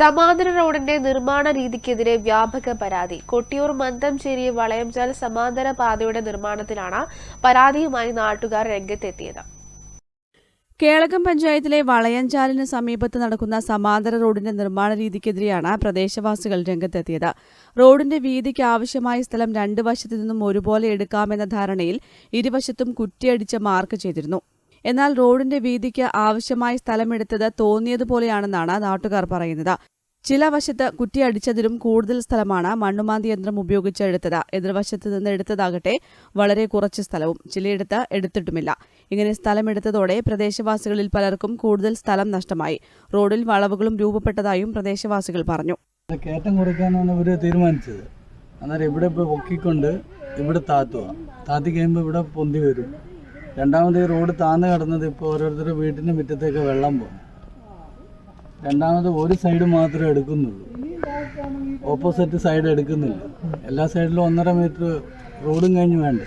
സമാന്തര റോഡിന്റെ നിർമ്മാണ രീതിക്കെതിരെ വ്യാപക പരാതി. കൊട്ടിയൂർ മന്തംചേരി വളയംചാൽ സമാന്തര പാതയുടെ നിർമ്മാണത്തിലാണ് പരാതിയുമായി നാട്ടുകാർ രംഗത്തെത്തിയത്. കേളകം പഞ്ചായത്തിലെ വളയഞ്ചാലിന് സമീപത്ത് നടക്കുന്ന സമാന്തര റോഡിന്റെ നിർമ്മാണ രീതിക്കെതിരെയാണ് പ്രദേശവാസികൾ രംഗത്തെത്തിയത്. റോഡിന്റെ വീതിക്ക് ആവശ്യമായ സ്ഥലം രണ്ട് വശത്തു നിന്നും ഒരുപോലെ എടുക്കാമെന്ന ധാരണയിൽ ഇരുവശത്തും കുറ്റിയടിച്ച് മാർക്ക് ചെയ്തിരുന്നു. എന്നാൽ റോഡിന്റെ വീതിക്ക് ആവശ്യമായ സ്ഥലമെടുത്തത് തോന്നിയതുപോലെയാണെന്നാണ് നാട്ടുകാർ പറയുന്നത്. ചില വശത്ത് കുറ്റിയടിച്ചതിലും കൂടുതൽ സ്ഥലമാണ് മണ്ണുമാന്തി യന്ത്രം ഉപയോഗിച്ച് എടുത്തത്. എതിർവശത്ത് നിന്ന് എടുത്തതാകട്ടെ വളരെ കുറച്ച് സ്ഥലവും. ചിലയിടത്ത് എടുത്തിട്ടുമില്ല. ഇങ്ങനെ സ്ഥലമെടുത്തതോടെ പ്രദേശവാസികളിൽ പലർക്കും കൂടുതൽ സ്ഥലം നഷ്ടമായി. റോഡിൽ വളവുകളും രൂപപ്പെട്ടതായും പ്രദേശവാസികൾ പറഞ്ഞു. കയറ്റം കുറയ്ക്കാനാണ് ഇവർ തീരുമാനിച്ചത്. അന്നേരം ഇവിടെ പൊക്കിക്കൊണ്ട് ഇവിടെ താത്തുക. താത്തി കഴിയുമ്പോൾ ഇവിടെ പൊന്തി വരും. രണ്ടാമത് ഈ റോഡ് താന്ന് കിടന്നത് ഇപ്പോൾ ഓരോരുത്തരുടെ വീട്ടിന്റെ മുറ്റത്തേക്ക് വെള്ളം പോകും. രണ്ടാമത് ഒരു സൈഡ് മാത്രമേ എടുക്കുന്നുള്ളൂ. ഓപ്പോസിറ്റ് സൈഡ് എടുക്കുന്നില്ല. എല്ലാ സൈഡിലും ഒന്നര മീറ്റർ റോഡും കഴിഞ്ഞ് വേണ്ട?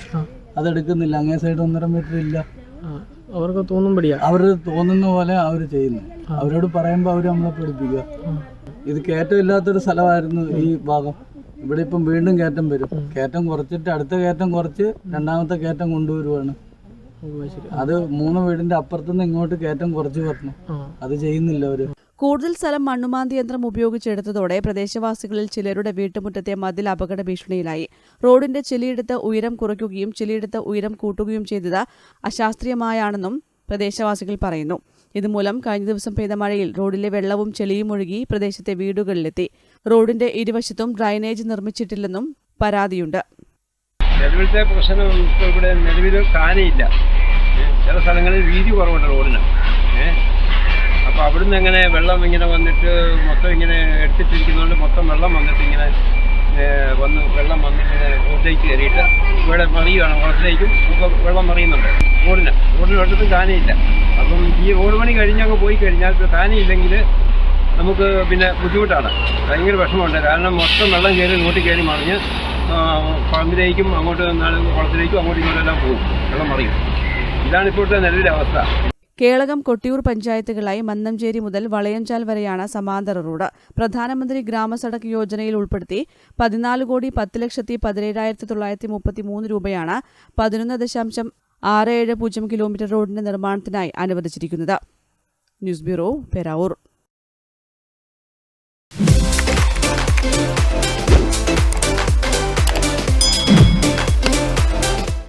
അതെടുക്കുന്നില്ല അങ്ങേ സൈഡ് ഒന്നര മീറ്റർ ഇല്ല. അവർക്ക് തോന്നുമ്പോഴേ അവർ തോന്നുന്ന പോലെ അവർ ചെയ്യുന്നു. അവരോട് പറയുമ്പോൾ അവർ നമ്മളെ പഠിപ്പിക്കുക. ഇത് കയറ്റം ഇല്ലാത്തൊരു സ്ഥലമായിരുന്നു ഈ ഭാഗം. ഇവിടെ ഇപ്പം വീണ്ടും കയറ്റം വരും. കയറ്റം കുറച്ചിട്ട് അടുത്ത കയറ്റം കുറച്ച് രണ്ടാമത്തെ കയറ്റം കൊണ്ടുവരുവാണ്. അത് മൂന്ന് വീടിന്റെ അപ്പുറത്തുനിന്ന് ഇങ്ങോട്ട് കയറ്റം കുറച്ച് പറഞ്ഞു അത് ചെയ്യുന്നില്ല അവർ. കൂടുതൽ സ്ഥലം മണ്ണുമാന്തി യന്ത്രം ഉപയോഗിച്ചെടുത്തതോടെ പ്രദേശവാസികളിൽ ചിലരുടെ വീട്ടുമുറ്റത്തെ മതിൽ അപകട ഭീഷണിയിലായി. റോഡിന്റെ ചിലയിടത്ത് ഉയരം കുറയ്ക്കുകയും ചിലയിടത്ത് ഉയരം കൂട്ടുകയും ചെയ്തത് അശാസ്ത്രീയമായാണെന്നും പ്രദേശവാസികൾ പറയുന്നു. ഇതുമൂലം കഴിഞ്ഞ ദിവസം പെയ്ത മഴയിൽ റോഡിലെ വെള്ളവും ചെളിയും ഒഴുകി പ്രദേശത്തെ വീടുകളിലെത്തി. റോഡിന്റെ ഇരുവശത്തും ഡ്രൈനേജ് നിർമ്മിച്ചിട്ടില്ലെന്നും പരാതിയുണ്ട്. നിലവിലത്തെ പ്രശ്നം ഇപ്പോൾ ഇവിടെ നിലവിൽ കാനയില്ല. ചില സ്ഥലങ്ങളിൽ വീതി കുറവുണ്ട് റോഡിന്. ഏഹ് അപ്പോൾ അവിടുന്ന് എങ്ങനെ വെള്ളം ഇങ്ങനെ വന്നിട്ട് മൊത്തം ഇങ്ങനെ എടുത്തിട്ടിരിക്കുന്നതുകൊണ്ട് മൊത്തം വെള്ളം വന്നിട്ട് ഇങ്ങനെ വന്ന് വെള്ളം വന്നിങ്ങനെ റോഡിലേക്ക് കയറിയിട്ട് ഇവിടെ മറിയുകയാണ് കുളത്തിലേക്കും വെള്ളം മറിയുന്നുണ്ട് റോഡിന്. റോഡിന് ഒരിടത്തും കാനയില്ല. അപ്പം ഈ റോഡ് പണി കഴിഞ്ഞങ്ങ് പോയി കഴിഞ്ഞാൽ കാനയില്ലെങ്കിൽ നമുക്ക് പിന്നെ ബുദ്ധിമുട്ടാണ്. ഭയങ്കര വിഷമമുണ്ട്. കാരണം മൊത്തം വെള്ളം കയറി നോട്ടി കയറി മറിഞ്ഞ് പറമ്പിലേക്കും അങ്ങോട്ട് കുളത്തിലേക്കും അങ്ങോട്ടും ഇങ്ങോട്ടെല്ലാം പോകും. വെള്ളം മറിയും. ഇതാണ് ഇപ്പോഴത്തെ നിലവിലെ അവസ്ഥ. കേളകം കൊട്ടിയൂർ പഞ്ചായത്തുകളായി മന്നംചേരി മുതൽ വളയഞ്ചാൽ വരെയാണ് സമാന്തര റോഡ്. പ്രധാനമന്ത്രി ഗ്രാമസഡക് യോജനയിൽ ഉൾപ്പെടുത്തി പതിനാല് കോടി പത്ത് ലക്ഷത്തി പതിനേഴായിരത്തി തൊള്ളായിരത്തി മുപ്പത്തി മൂന്ന് രൂപയാണ് പതിനൊന്ന് ദശാംശം ആറ് ഏഴ് പൂജ്യം കിലോമീറ്റർ റോഡിന്റെ നിർമ്മാണത്തിനായി അനുവദിച്ചിരിക്കുന്നത്. News bureau Peravoor.